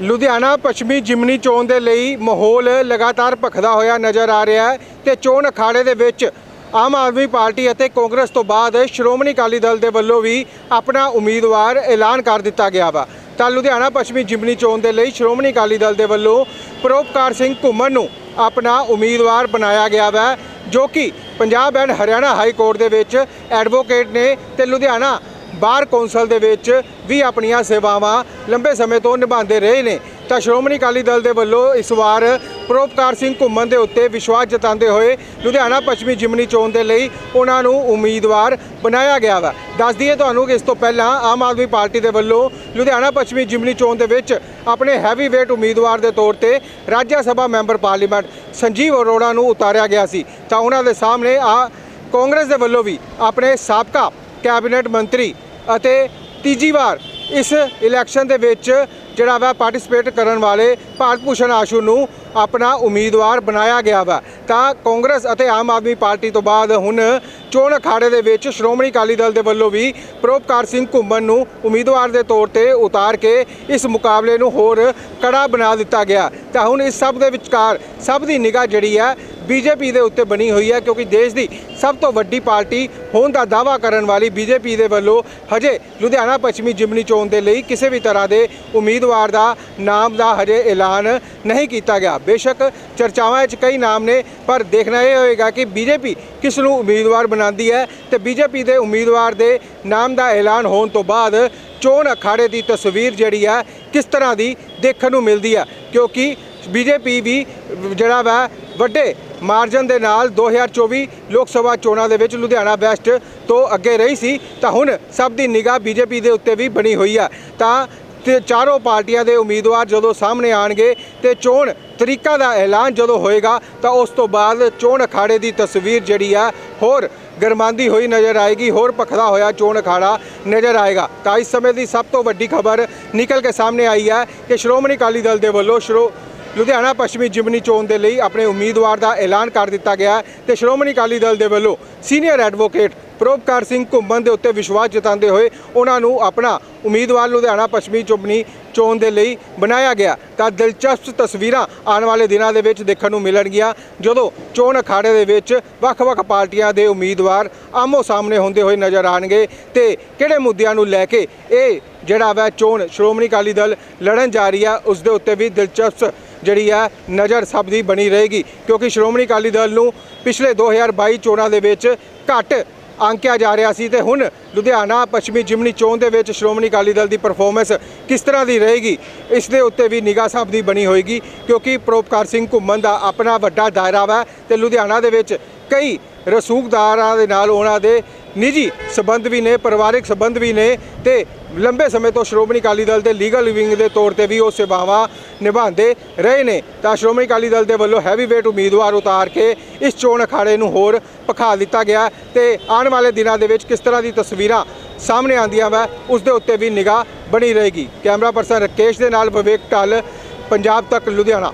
ਲੁਧਿਆਣਾ ਪੱਛਮੀ ਜਿਮਨੀ ਚੋਣ ਦੇ ਲਈ ਮਾਹੌਲ ਲਗਾਤਾਰ ਭਖਦਾ ਹੋਇਆ ਨਜ਼ਰ ਆ ਰਿਹਾ ਹੈ ਤੇ ਚੋਣ ਅਖਾੜੇ ਦੇ ਵਿੱਚ ਆਮ ਆਦਮੀ ਪਾਰਟੀ ਅਤੇ ਕਾਂਗਰਸ ਤੋਂ ਬਾਅਦ ਸ਼੍ਰੋਮਣੀ ਅਕਾਲੀ ਦਲ ਦੇ ਵੱਲੋਂ ਵੀ ਆਪਣਾ ਉਮੀਦਵਾਰ ਐਲਾਨ ਕਰ ਦਿੱਤਾ ਗਿਆ ਵਾ। ਤਾਂ ਲੁਧਿਆਣਾ ਪੱਛਮੀ ਜਿਮਨੀ ਚੋਣ ਦੇ ਲਈ ਸ਼੍ਰੋਮਣੀ ਅਕਾਲੀ ਦਲ ਦੇ ਵੱਲੋਂ ਪਰੋਪਕਾਰ ਸਿੰਘ ਘੁੰਮਣ ਨੂੰ ਆਪਣਾ ਉਮੀਦਵਾਰ ਬਣਾਇਆ ਗਿਆ ਵਾ, ਜੋ ਕਿ Punjab and Haryana high court ਦੇ ਵਿੱਚ ਐਡਵੋਕੇਟ ਨੇ ਤੇ ਲੁਧਿਆਣਾ ਬਾਰ ਕੌਂਸਲ ਦੇ ਵਿੱਚ ਵੀ ਆਪਣੀਆਂ ਸੇਵਾਵਾਂ ਲੰਬੇ ਸਮੇਂ ਤੋਂ ਨਿਭਾਉਂਦੇ ਰਹੇ ਨੇ। ਤਾਂ ਸ਼੍ਰੋਮਣੀ ਅਕਾਲੀ ਦਲ ਦੇ ਵੱਲੋਂ ਇਸ ਵਾਰ ਪ੍ਰੋਪਕਾਰ ਸਿੰਘ ਘੁੰਮਣ ਦੇ ਉੱਤੇ ਵਿਸ਼ਵਾਸ ਜਤਾਉਂਦੇ ਹੋਏ ਲੁਧਿਆਣਾ ਪੱਛਮੀ ਜਿਮਨੀ ਚੋਣ ਦੇ ਲਈ ਉਹਨਾਂ ਨੂੰ ਉਮੀਦਵਾਰ ਬਣਾਇਆ ਗਿਆ ਵਾ। ਦੱਸ ਦਈਏ ਤੁਹਾਨੂੰ ਕਿ ਇਸ ਤੋਂ ਪਹਿਲਾਂ ਆਮ ਆਦਮੀ ਪਾਰਟੀ ਦੇ ਵੱਲੋਂ ਲੁਧਿਆਣਾ ਪੱਛਮੀ ਜਿਮਨੀ ਚੋਣ ਦੇ ਵਿੱਚ ਆਪਣੇ ਹੈਵੀ ਵੇਟ ਉਮੀਦਵਾਰ ਦੇ ਤੌਰ ਤੇ ਰਾਜ ਸਭਾ ਮੈਂਬਰ ਪਾਰਲੀਮੈਂਟ ਸੰਜੀਵ ਅਰੋੜਾ ਨੂੰ ਉਤਾਰਿਆ ਗਿਆ ਸੀ। ਤਾਂ ਉਹਨਾਂ ਦੇ ਸਾਹਮਣੇ ਆ ਕਾਂਗਰਸ ਦੇ ਵੱਲੋਂ ਵੀ ਆਪਣੇ ਸਾਬਕਾ ਕੈਬਨਿਟ ਮੰਤਰੀ ਅਤੇ ਤੀਜੀ ਵਾਰ ਇਸ ਇਲੈਕਸ਼ਨ ਦੇ ਵਿੱਚ ਜਿਹੜਾ ਵਾ ਪਾਰਟਿਸਿਪੇਟ ਕਰਨ ਵਾਲੇ ਭਾਰਤ ਭੂਸ਼ਣ ਆਸ਼ੂ ਨੂੰ ਆਪਣਾ ਉਮੀਦਵਾਰ ਬਣਾਇਆ ਗਿਆ ਵਾ। ਤਾਂ ਕਾਂਗਰਸ ਅਤੇ ਆਮ ਆਦਮੀ ਪਾਰਟੀ ਤੋਂ ਬਾਅਦ ਹੁਣ ਚੋਣ ਅਖਾੜੇ ਦੇ ਵਿੱਚ ਸ਼੍ਰੋਮਣੀ ਅਕਾਲੀ ਦਲ ਦੇ ਵੱਲੋਂ ਵੀ ਪ੍ਰੋਪਕਾਰ ਸਿੰਘ ਘੁੰਮਣ ਨੂੰ ਉਮੀਦਵਾਰ ਦੇ ਤੌਰ ਤੇ ਉਤਾਰ ਕੇ ਇਸ ਮੁਕਾਬਲੇ ਨੂੰ ਹੋਰ ਕੜਾ ਬਣਾ ਦਿੱਤਾ ਗਿਆ। ਤਾਂ ਹੁਣ ਇਸ ਸਭ ਦੇ ਵਿਚਕਾਰ ਸਭ ਦੀ ਨਿਗਾਹ ਜਿਹੜੀ ਹੈ ਬੀਜੇਪੀ ਦੇ ਉੱਤੇ ਬਣੀ ਹੋਈ ਹੈ, ਕਿਉਂਕਿ ਦੇਸ਼ ਦੀ ਸਭ ਤੋਂ ਵੱਡੀ ਪਾਰਟੀ ਹੋਣ ਦਾ ਦਾਅਵਾ ਕਰਨ ਵਾਲੀ ਬੀਜੇਪੀ ਦੇ ਵੱਲੋਂ ਹਜੇ ਲੁਧਿਆਣਾ ਪੱਛਮੀ ਜਿਮਨੀ ਚੋਣ ਦੇ ਲਈ ਕਿਸੇ ਵੀ ਤਰ੍ਹਾਂ ਦੇ ਉਮੀਦਵਾਰ ਦਾ ਨਾਮ ਦਾ ਹਜੇ ਐਲਾਨ ਨਹੀਂ ਕੀਤਾ ਗਿਆ। ਬੇਸ਼ੱਕ ਚਰਚਾਵਾਂ ਵਿੱਚ ਕਈ ਨਾਮ ਨੇ, ਪਰ ਦੇਖਣਾ ਇਹ ਹੋਏਗਾ ਕਿ ਬੀਜੇਪੀ ਕਿਸ ਨੂੰ ਉਮੀਦਵਾਰ ਬਣਾਉਂਦੀ ਹੈ ਤੇ ਬੀਜੇਪੀ ਦੇ ਉਮੀਦਵਾਰ ਦੇ ਨਾਮ ਦਾ ਐਲਾਨ ਹੋਣ ਤੋਂ ਬਾਅਦ ਚੋਣ ਅਖਾੜੇ ਦੀ ਤਸਵੀਰ ਜਿਹੜੀ ਹੈ, ਕਿਸ ਤਰ੍ਹਾਂ ਦੀ ਦੇਖਣ ਨੂੰ ਮਿਲਦੀ ਹੈ। ਕਿਉਂਕਿ ਬੀਜੇਪੀ ਵੀ ਜਿਹੜਾ ਵਾ ਵੱਡੇ ਮਾਰਜਨ ਦੇ ਨਾਲ 2024 ਲੋਕ ਸਭਾ ਚੋਣਾਂ ਦੇ ਵਿੱਚ ਲੁਧਿਆਣਾ ਵੈਸਟ ਤੋਂ ਅੱਗੇ ਰਹੀ ਸੀ, ਤਾਂ ਹੁਣ ਸਭ ਦੀ ਨਿਗਾਹ ਬੀਜੇਪੀ ਦੇ ਉੱਤੇ ਵੀ ਬਣੀ ਹੋਈ ਆ। ਤਾਂ ਤੇ ਚਾਰੋਂ ਪਾਰਟੀਆਂ ਦੇ ਉਮੀਦਵਾਰ ਜਦੋਂ ਸਾਹਮਣੇ ਆਣਗੇ ਤੇ ਚੋਣ ਤਰੀਕਾ ਦਾ ਐਲਾਨ ਜਦੋਂ ਹੋਏਗਾ, ਤਾਂ ਉਸ ਤੋਂ ਬਾਅਦ ਚੋਣ ਅਖਾੜੇ ਦੀ ਤਸਵੀਰ ਜਿਹੜੀ ਆ, ਹੋਰ ਗਰਮਾਂਦੀ ਹੋਈ ਨਜ਼ਰ ਆਏਗੀ, ਹੋਰ ਭਖਦਾ ਹੋਇਆ ਚੋਣ ਅਖਾੜਾ ਨਜ਼ਰ ਆਏਗਾ। ਤਾਂ ਇਸ ਸਮੇਂ ਦੀ ਸਭ ਤੋਂ ਵੱਡੀ ਖਬਰ ਨਿਕਲ ਕੇ ਸਾਹਮਣੇ ਆਈ ਹੈ ਕਿ ਸ਼੍ਰੋਮਣੀ ਅਕਾਲੀ ਦਲ ਦੇ ਵੱਲੋਂ ਸ਼੍ਰੋ ਲੁਧਿਆਣਾ ਪੱਛਮੀ ਜਿਮਨੀ ਚੋਣ ਦੇ ਲਈ ਆਪਣੇ ਉਮੀਦਵਾਰ ਦਾ ਐਲਾਨ ਕਰ ਦਿੱਤਾ ਗਿਆ ਹੈ ਤੇ ਸ਼੍ਰੋਮਣੀ ਅਕਾਲੀ ਦਲ ਦੇ ਵੱਲੋਂ ਸੀਨੀਅਰ ਐਡਵੋਕੇਟ ਪ੍ਰੋਪਕਾਰ ਸਿੰਘ ਘੁੰਮਣ ਦੇ ਉੱਤੇ ਵਿਸ਼ਵਾਸ ਜਤਾਉਂਦੇ ਹੋਏ ਉਹਨਾਂ ਨੂੰ ਆਪਣਾ ਉਮੀਦਵਾਰ ਲੁਧਿਆਣਾ ਪੱਛਮੀ ਚੁੰਬਨੀ ਚੋਣ ਦੇ ਲਈ ਬਣਾਇਆ ਗਿਆ। ਤਾਂ ਦਿਲਚਸਪ ਤਸਵੀਰਾਂ ਆਉਣ ਵਾਲੇ ਦਿਨਾਂ ਦੇ ਵਿੱਚ ਦੇਖਣ ਨੂੰ ਮਿਲਣਗੀਆਂ। ਜਦੋਂ ਚੋਣ ਅਖਾੜੇ ਦੇ ਵਿੱਚ ਵੱਖ-ਵੱਖ ਪਾਰਟੀਆਂ ਦੇ ਉਮੀਦਵਾਰ ਆਮੋ ਸਾਹਮਣੇ ਹੁੰਦੇ ਹੋਏ ਨਜ਼ਰ ਆਣਗੇ ਤੇ ਕਿਹੜੇ ਮੁੱਦਿਆਂ ਨੂੰ ਲੈ ਕੇ ਇਹ ਜਿਹੜਾ ਵਾ ਚੋਣ ਸ਼੍ਰੋਮਣੀ ਅਕਾਲੀ ਦਲ ਲੜਨ ਜਾ ਰਹੀ ਹੈ, ਉਸ ਦੇ ਉੱਤੇ ਵੀ ਦਿਲਚਸਪ ਜਿਹੜੀ ਹੈ ਨਜ਼ਰ ਸਭ ਦੀ ਬਣੀ ਰਹੇਗੀ। ਕਿਉਂਕਿ ਸ਼੍ਰੋਮਣੀ ਅਕਾਲੀ ਦਲ ਨੂੰ ਪਿਛਲੇ 2022 ਚੋਣਾਂ ਦੇ ਵਿੱਚ ਘੱਟ ਅੰਕਿਆ ਜਾ ਰਿਹਾ ਸੀ ਤੇ ਹੁਣ ਲੁਧਿਆਣਾ, ਪੱਛਮੀ ਜਿਮਨੀ ਚੋਣ ਦੇ ਵਿੱਚ ਸ਼੍ਰੋਮਣੀ ਅਕਾਲੀ ਦਲ ਦੀ ਪਰਫਾਰਮੈਂਸ ਕਿਸ ਤਰ੍ਹਾਂ ਦੀ ਰਹੇਗੀ, ਇਸ ਦੇ ਉੱਤੇ ਵੀ ਨਿਗਾਹ ਸਾਹਿਬ ਦੀ ਬਣੀ ਹੋਏਗੀ। ਕਿਉਂਕਿ ਪ੍ਰੋਪਕਾਰ ਸਿੰਘ ਘੁੰਮਣ ਦਾ ਆਪਣਾ ਵੱਡਾ ਦਾਇਰਾ ਵਾ ਤੇ ਲੁਧਿਆਣਾ ਦੇ ਵਿੱਚ ਕਈ ਰਸੂਖਦਾਰਾਂ ਦੇ ਨਾਲ ਉਹਨਾਂ ਦੇ ਨਿੱਜੀ ਸਬੰਧ ਵੀ ਨੇ, ਪਰਿਵਾਰਿਕ ਸਬੰਧ ਵੀ ਨੇ ਤੇ ਲੰਬੇ ਸਮੇਂ ਤੋਂ ਸ਼੍ਰੋਮਣੀ ਅਕਾਲੀ ਦਲ ਦੇ ਲੀਗਲ ਵਿੰਗ ਦੇ ਤੌਰ ਤੇ ਵੀ ਉਹ ਸੇਵਾਵਾਂ ਨਿਭਾਉਂਦੇ ਰਹੇ ਨੇ। ਤਾਂ ਸ਼੍ਰੋਮਣੀ ਅਕਾਲੀ ਦਲ ਦੇ ਵੱਲੋਂ ਹੈਵੀ ਵੇਟ ਉਮੀਦਵਾਰ ਉਤਾਰ ਕੇ ਇਸ ਚੋਣ ਅਖਾੜੇ ਨੂੰ ਹੋਰ ਪਖਾ ਦਿੱਤਾ ਗਿਆ ਤੇ ਆਉਣ ਵਾਲੇ ਦਿਨਾਂ ਦੇ ਵਿੱਚ ਕਿਸ ਤਰ੍ਹਾਂ ਦੀ ਤਸਵੀਰਾਂ ਸਾਹਮਣੇ ਆਉਂਦੀਆਂ ਵਾ, ਉਸ ਦੇ ਉੱਤੇ ਵੀ ਨਿਗਾਹ ਬਣੀ ਰਹੇਗੀ। ਕੈਮਰਾ ਪਰਸਨ ਰਕੇਸ਼ ਦੇ ਨਾਲ ਵਿਵੇਕ ਟਲ ਪੰਜਾਬ ਤੱਕ, ਲੁਧਿਆਣਾ।